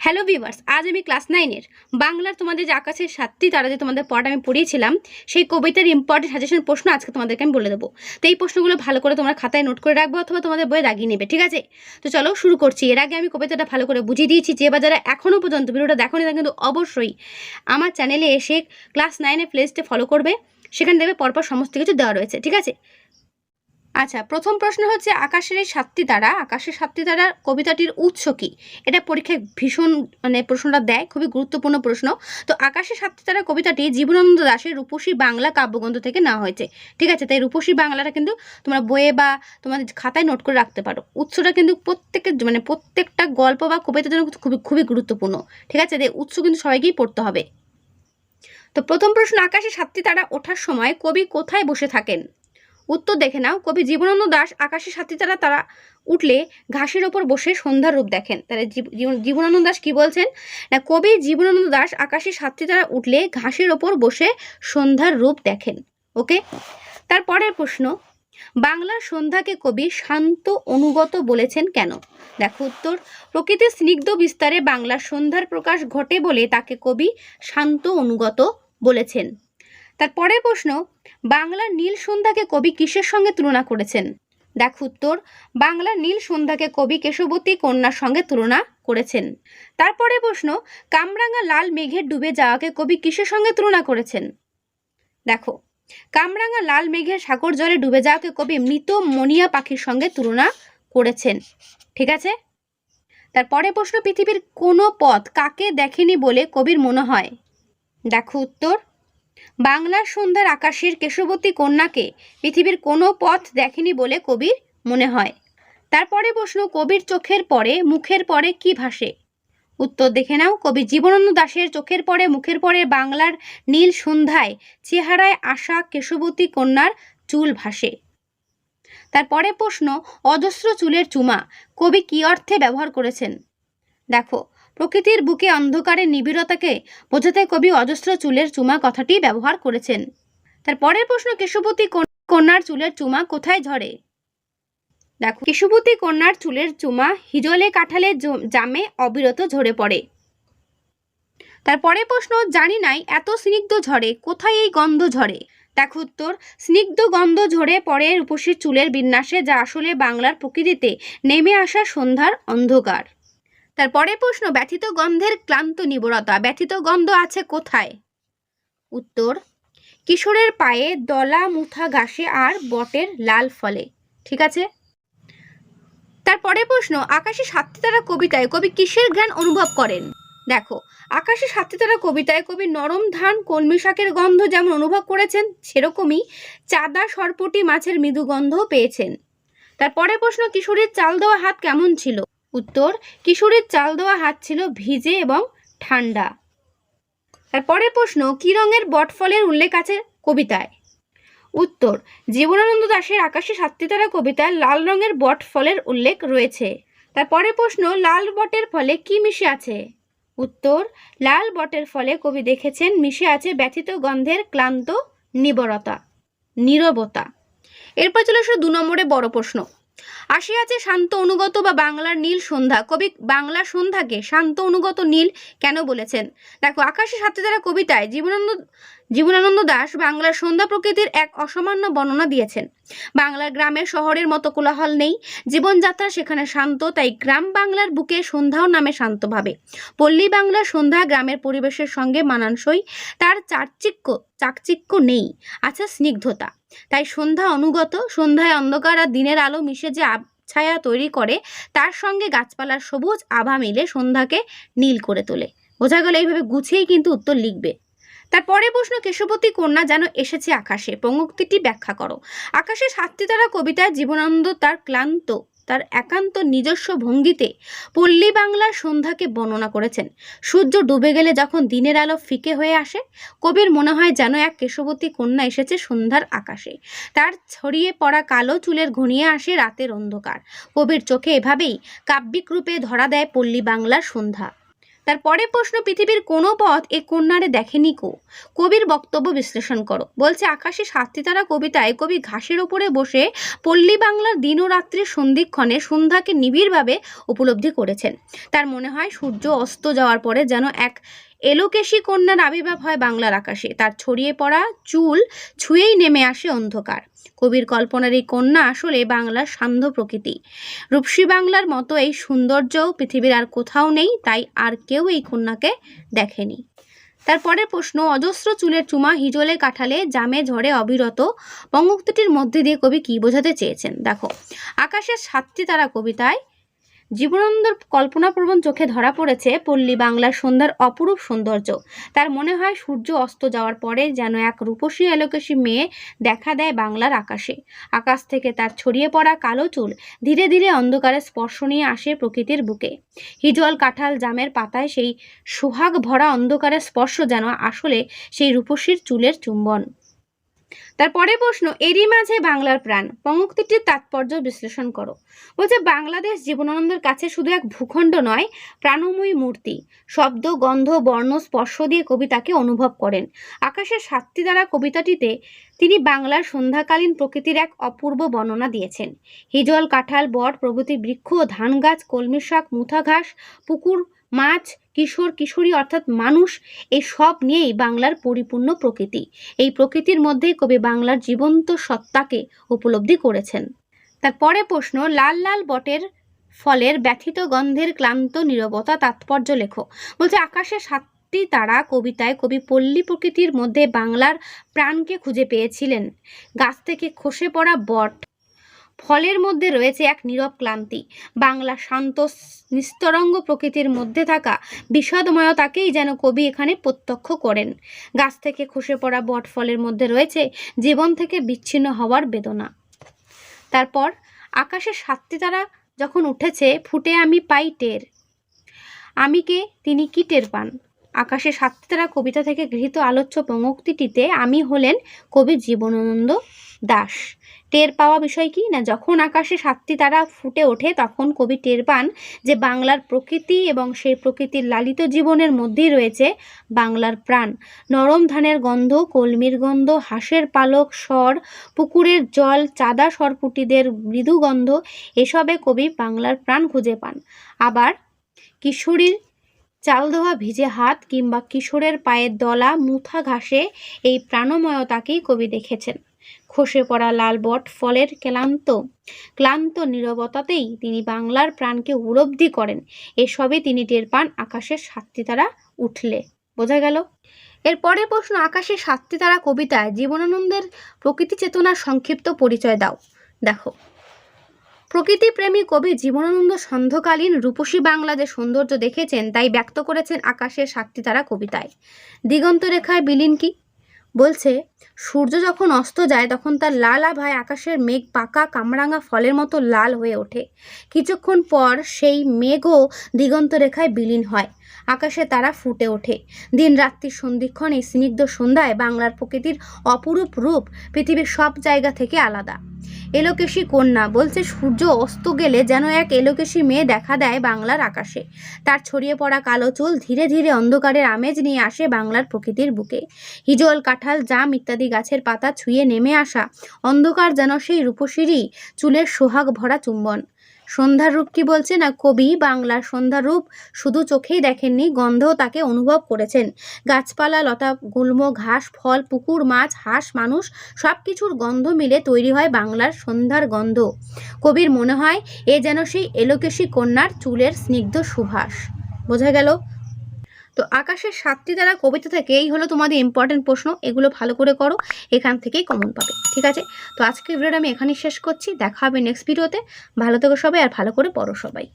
Hello viewers আজ আমি class নাইনের বাংলার তোমাদের যে আকাশের সাতটি তারা যে তোমাদের পড়া আমি পড়িয়েছিলাম, সেই কবিতার ইম্পর্টেন্ট সাজেশন প্রশ্ন আজকে তোমাদেরকে আমি বলে দেবো। তো এই প্রশ্নগুলো ভালো করে তোমরা খাতায় নোট করে রাখব অথবা তোমাদের বইয়ে দাগিয়ে নেবে, ঠিক আছে? তো চলো শুরু করছি। এর আগে আমি কবিতাটা ভালো করে বুঝিয়ে দিয়েছি, যে বা যারা এখনও পর্যন্ত ভিডিওটা দেখো নি কিন্তু অবশ্যই আমার চ্যানেলে এসে ক্লাস নাইনের প্লেলিস্টে ফলো করবে। সেখানে দেখবে পরপর সমস্ত কিছু দেওয়া রয়েছে, ঠিক আছে? আচ্ছা প্রথম প্রশ্ন হচ্ছে, আকাশের এই সাতটি তারা, আকাশের সাতটি তারা কবিতাটির উৎস কি? এটা পরীক্ষায় ভীষণ মানে প্রশ্নটা দেয়, খুবই গুরুত্বপূর্ণ প্রশ্ন। তো আকাশের সাতটি তারা কবিতাটি জীবনানন্দ দাশের রূপসী বাংলা কাব্যগ্রন্থ থেকে নেওয়া হয়েছে। ঠিক আছে, তাই রূপসী বাংলাটা কিন্তু তোমরা বইয়ে বা তোমাদের খাতায় নোট করে রাখতে পারো। উৎসটা কিন্তু প্রত্যেকের মানে প্রত্যেকটা গল্প বা কবিতার জন্য খুবই খুবই গুরুত্বপূর্ণ। ঠিক আছে, তাই উৎস কিন্তু সবাইকেই পড়তে হবে। তো প্রথম প্রশ্ন আকাশে সাতটি তারা ওঠার সময় কবি কোথায় বসে থাকেন? উত্তর দেখে নাও। কবি জীবনানন্দ দাস আকাশে সাথী তারা তারা উঠলে ঘাসের ওপর বসে সন্ধ্যার রূপ দেখেন। তাহলে জীব- জীবন- জীবনানন্দ দাস কি বলছেন? না, কবি জীবনানন্দ দাস আকাশে সাথী তারা উঠলে ঘাসের ওপর বসে সন্ধ্যার রূপ দেখেন। ওকে তারপরের প্রশ্ন, বাংলার সন্ধ্যাকে কবি শান্ত অনুগত বলেছেন কেন? দেখো উত্তর, প্রকৃতির স্নিগ্ধ বিস্তারে বাংলার সন্ধ্যার প্রকাশ ঘটে বলে তাকে কবি শান্ত অনুগত বলেছেন। তার পরের প্রশ্ন, বাংলার নীল সন্ধ্যাকে কবি কিসের সঙ্গে তুলনা করেছেন? দেখ উত্তর, বাংলার নীল সন্ধ্যাকে কবি কেশবতী কন্যার সঙ্গে তুলনা করেছেন। তারপরে প্রশ্ন, কামরাঙা লাল মেঘের ডুবে যাওয়াকে কবি কিসের সঙ্গে তুলনা করেছেন? দেখো, কামরাঙা লাল মেঘের সাগর জলে ডুবে যাওয়াকে কবি মৃত মনিয়া পাখির সঙ্গে তুলনা করেছেন। ঠিক আছে? তারপরে প্রশ্ন, পৃথিবীর কোনো পথ কাকে দেখেনি বলে কবির মনে হয়? দেখো উত্তর বাংলার সন্ধ্যার আকাশের কেশবতী কন্যাকে পৃথিবীর কোনো পথ দেখেনি বলে কবির মনে হয়। তারপরে প্রশ্ন, কবির চোখের পরে মুখের পরে কি ভাসে? উত্তর দেখে নাও, কবি জীবনানন্দ দাশের চোখের পরে মুখের পরে বাংলার নীল সন্ধ্যায় চেহারায় আসা কেশবতী কন্যার চুল ভাসে। তারপরে প্রশ্ন, অজস্র চুলের চুমা, কবি কি অর্থে ব্যবহার করেছেন? দেখো প্রকৃতির বুকে অন্ধকারের নিবিড়তাকে বোঝাতে কবি অজস্র চুলের চুমা কথাটি ব্যবহার করেছেন। তার পরের প্রশ্ন, কেশবতী কন্যার চুলের চুমা কোথায় ঝরে? দেখো, কেশবতী কন্যার চুলের চুমা হিজলে কাঁঠালে জামে অবিরত ঝরে পড়ে। তার পরের প্রশ্ন, জানি নাই এত স্নিগ্ধ ঝরে, কোথায় এই গন্ধ ঝরে? দেখো উত্তর, স্নিগ্ধ গন্ধ ঝরে পড়ে রূপসীর চুলের বিন্যাসে, যা আসলে বাংলার প্রকৃতিতে নেমে আসা সন্ধ্যার অন্ধকার। তারপরে প্রশ্ন, ব্যথিত গন্ধের ক্লান্ত নিবরতা, ব্যথিত গন্ধ আছে কোথায়? উত্তর, কিশোরের পায়ে দলা মুথা ঘাসে আর বটের লাল ফলে। ঠিক আছে? তারপরে প্রশ্ন, আকাশে সাতটি তারা কবিতায় কবি কিসের ঘ্রাণ অনুভব করেন? দেখো, আকাশে সাতটি তারা কবিতায় কবি নরম ধান, কলমি শাকের গন্ধ যেমন অনুভব করেছেন, সেরকমই চাঁদা, সরপটি, মাছের মৃদু গন্ধও পেয়েছেন। তারপরে প্রশ্ন, কিশোরের চাল দেওয়া হাত কেমন ছিল? উত্তর, কিশোরের চাল দেওয়া হাত ছিল ভিজে এবং ঠান্ডা। তারপরের প্রশ্ন, কি রঙের বটফলের উল্লেখ আছে কবিতায়? উত্তর, জীবনানন্দ দাশের আকাশে সাতটি তারা কবিতায় লাল রঙের বট ফলের উল্লেখ রয়েছে। তারপরের প্রশ্ন, লাল বটের ফলে কি মিশে আছে? উত্তর, লাল বটের ফলে কবি দেখেছেন মিশে আছে ব্যথিত গন্ধের ক্লান্ত নিবরতা, নীরবতা। এরপর চলে আসলো দু নম্বরে বড় প্রশ্ন। আসিয়াছে শান্ত অনুগত বা বাংলার নীল সন্ধ্যা। কবি বাংলা সন্ধ্যাকে শান্ত অনুগত নীল কেন বলেছেন? দেখো, আকাশে সাথে তারা কবিতায় জীবনানন্দ জীবনানন্দ দাস বাংলার সন্ধ্যা প্রকৃতির এক অসামান্য বর্ণনা দিয়েছেন। বাংলার গ্রামে শহরের মতো কোলাহল নেই। জীবনযাত্রা সেখানে শান্ত, তাই গ্রাম বাংলার বুকে সন্ধ্যাও নামে শান্তভাবে। পল্লী বাংলার সন্ধ্যা গ্রামের পরিবেশের সঙ্গে মানানসই। তার চাকচিক্য চাকচিক্য নেই, আছে স্নিগ্ধতা। তাই সন্ধ্যা অনুগত, সন্ধ্যায় অন্ধকার আর দিনের আলো মিশে যে ছায়া তৈরি করে, তার সঙ্গে গাছপালার সবুজ আভা মিলে সন্ধ্যাকে নীল করে তোলে। বোঝা গেল এইভাবে গুছিয়েই কিন্তু উত্তর লিখবে। তারপরে প্রশ্ন, কেশবতী কন্যা যেন এসেছে আকাশে পঙ্ক্তিটি ব্যাখ্যা করো। আকাশে সাতটি তারা কবিতায় জীবনানন্দ তার ক্লান্ত, তার একান্ত নিজস্ব ভঙ্গিতে পল্লী বাংলার সন্ধ্যাকে বর্ণনা করেছেন। সূর্য ডুবে গেলে যখন দিনের আলো ফিকে হয়ে আসে, কবির মনে হয় যেন এক কেশবতী কন্যা এসেছে সন্ধ্যার আকাশে। তার ছড়িয়ে পড়া কালো চুলের ঘনিয়ে আসে রাতের অন্ধকার। কবির চোখে এভাবেই কাব্যিক রূপে ধরা দেয় পল্লী বাংলার সন্ধ্যা। তারপরে প্রশ্ন, পৃথিবীর কোনো পথ এ কন্যারে দেখেনি কো? কবির বক্তব্য বিশ্লেষণ করো। বলছে, আকাশে সাতটি তারা কবিতায় কবি ঘাসের ওপরে বসে পল্লী বাংলার দিন ও রাত্রির সন্ধিক্ষণে সন্ধ্যাকে নিবিড়ভাবে উপলব্ধি করেছেন। তার মনে হয়, সূর্য অস্ত যাওয়ার পরে যেন এক এলোকেশী কন্যার আবির্ভাব হয় বাংলার আকাশে। তার ছড়িয়ে পড়া চুল ছুঁয়েই নেমে আসে অন্ধকার। কবির কল্পনার এই কন্যা আসলে বাংলার সান্ধ্য প্রকৃতি। রূপসী বাংলার মতো এই সৌন্দর্যও পৃথিবীর আর কোথাও নেই, তাই আর কেউ এই কন্যাকে দেখেনি। তারপরের প্রশ্ন, অজস্র চুলের চুমা হিজলে কাঠালে জামে ঝড়ে অবিরত বঙ্গোক্তিটির মধ্যে দিয়ে কবি কি বোঝাতে চেয়েছেন? দেখো, আকাশের সাতটি তারা কবিতায় জীবনানন্দর কল্পনাপ্রবণ চোখে ধরা পড়েছে পল্লী বাংলার সন্ধ্যার অপরূপ সৌন্দর্য। তার মনে হয় সূর্য অস্ত যাওয়ার পরে যেন এক রূপসী, এলোকেশী মেয়ে দেখা দেয় বাংলার আকাশে। আকাশ থেকে তার ছড়িয়ে পড়া কালো চুল ধীরে ধীরে অন্ধকারে স্পর্শ নিয়ে আসে প্রকৃতির বুকে। হিজল কাঁঠাল জামের পাতায় সেই সোহাগ ভরা অন্ধকারের স্পর্শ যেন আসলে সেই রূপসীর চুলের চুম্বন। তারপরে প্রশ্ন, এরই মাঝে বাংলার প্রাণ। পঙ্ক্তিটির তাৎপর্য বিশ্লেষণ করো। বলছে, বাংলাদেশ জীবনানন্দের কাছে শুধু এক ভূখণ্ড নয়, প্রাণময়ী মূর্তি। শব্দ, গন্ধ, বর্ণ, স্পর্শ দিয়ে কবিতাকে অনুভব করেন। আকাশের সাতটি দ্বারা কবিতাটিতে তিনি বাংলার সন্ধ্যাকালীন প্রকৃতির এক অপূর্ব বর্ণনা দিয়েছেন। হিজল, কাঁঠাল, বট, প্রভৃতি বৃক্ষ ধান গাছ কলমি শাক মুথা ঘাস পুকুর মাছ, কিশোর, কিশোরী অর্থাৎ মানুষ এই সব নিয়েই বাংলার পরিপূর্ণ প্রকৃতি। এই প্রকৃতির মধ্যেই কবি বাংলার জীবন্ত সত্তাকে উপলব্ধি করেছেন। তারপরে প্রশ্ন, লাল লাল বটের ফলের ব্যথিত গন্ধের ক্লান্ত নীরবতা তাৎপর্য লেখো। বলছে, আকাশে সাতটি তারা কবিতায় কবি পল্লী প্রকৃতির মধ্যে বাংলার প্রাণকে খুঁজে পেয়েছিলেন। গাছ থেকে খসে পড়া বট ফলের মধ্যে রয়েছে এক নীরব ক্লান্তি। বাংলা শান্ত নিস্তরঙ্গ প্রকৃতির মধ্যে থাকা বিষাদময়তাকেই যেন কবি এখানে প্রত্যক্ষ করেন। গাছ থেকে খসে পড়া বট ফলের মধ্যে রয়েছে জীবন থেকে বিচ্ছিন্ন হওয়ার বেদনা। তারপর আকাশে সাতটি তারা যখন উঠেছে, ফুটে আমি পাই টের। আমি কে, তিনি কি টের পান? আকাশে সাতটি তারা কবিতা থেকে গৃহীত আলোচ্য পঙ্ক্তিটিতে আমি হলেন কবি জীবনানন্দ দাস। টের পাওয়া বিষয় কি? না, যখন আকাশে সাতটি তারা ফুটে ওঠে, তখন কবি টের পান যে বাংলার প্রকৃতি এবং সেই প্রকৃতির লালিত জীবনের মধ্যেই রয়েছে বাংলার প্রাণ। নরম ধানের গন্ধ, কলমির গন্ধ, হাঁসের পালক, স্বর, পুকুরের জল, চাঁদা সরপুটিদের মৃদু গন্ধ, এসবে কবি বাংলার প্রাণ খুঁজে পান। আবার কিশোরীর চাল ধোয়া, ভিজে হাত কিংবা কিশোরের পায়ের দলা, মুথা ঘাসে এই প্রাণময়তাকেই কবি দেখেছেন। খসে পড়া লাল বট ফলের ক্লান্ত ক্লান্ত নীরবতাতেই তিনি বাংলার প্রাণকে উপলব্ধি করেন। এসবে তিনি টের পান আকাশের সাতটি তারা উঠলে। বোঝা গেল? এরপরে প্রশ্ন, আকাশের সাতটি তারা কবিতায় জীবনানন্দের প্রকৃতি চেতনার সংক্ষিপ্ত পরিচয় দাও। দেখো। প্রকৃতিপ্রেমী কবি জীবনানন্দ সন্ধকালীন রূপসী বাংলা যে সৌন্দর্য দেখেছেন, তাই ব্যক্ত করেছেন আকাশের সাতটি তারা কবিতায়। দিগন্ত রেখায় বিলীন কি? বলছে, সূর্য যখন অস্ত যায়, তখন তার লাল আভায় আকাশের মেঘ পাকা কামরাঙা ফলের মতো লাল হয়ে ওঠে। কিছুক্ষণ পর সেই মেঘও দিগন্ত রেখায় বিলীন হয়, আকাশে তারা ফুটে ওঠে। দিন রাত্রির সন্ধিক্ষণ স্নিগ্ধ সন্ধ্যায় বাংলার প্রকৃতির অপরূপ রূপ পৃথিবীর সব জায়গা থেকে আলাদা। এলোকেশী কন্যা বলছে, সূর্য অস্ত গেলে যেন এক এলোকেশী মেয়ে দেখা দেয় বাংলার আকাশে। তার ছড়িয়ে পড়া কালো চুল ধীরে ধীরে অন্ধকারের আমেজ নিয়ে আসে বাংলার প্রকৃতির বুকে। হিজল, কাঁঠাল, জাম ইত্যাদি গাছের পাতা ছুঁয়ে নেমে আসা অন্ধকার যেন সেই রূপসীরই চুলের সোহাগ ভরা চুম্বন। সন্ধ্যার রূপ কি বলছে না কবি বাংলার সন্ধ্যার রূপ শুধু চোখেই দেখেননি, গন্ধও তাকে অনুভব করেছেন। গাছপালা, লতা, গুল্ম, ঘাস, ফল, পুকুর, মাছ, হাঁস, মানুষ সব কিছুর গন্ধ মিলে তৈরি হয় বাংলার সন্ধ্যার গন্ধ। কবির মনে হয়, এ যেন সেই এলোকেশী কন্যার চুলের স্নিগ্ধ সুভাষ। বোঝা গেল তো আকাশের সাতটি দ্বারা কবিতা থাকে এই হলো তোমাদের ইম্পর্টেন্ট প্রশ্ন। এগুলো ভালো করে করো, এখান থেকেই কমন পাবে, ঠিক আছে? তো আজকে ভিডিওটা আমি এখানেই শেষ করছি, দেখা হবে নেক্সট ভিডিওতে ভালো থেকো সবাই, আর ভালো করে পড়ো সবাই।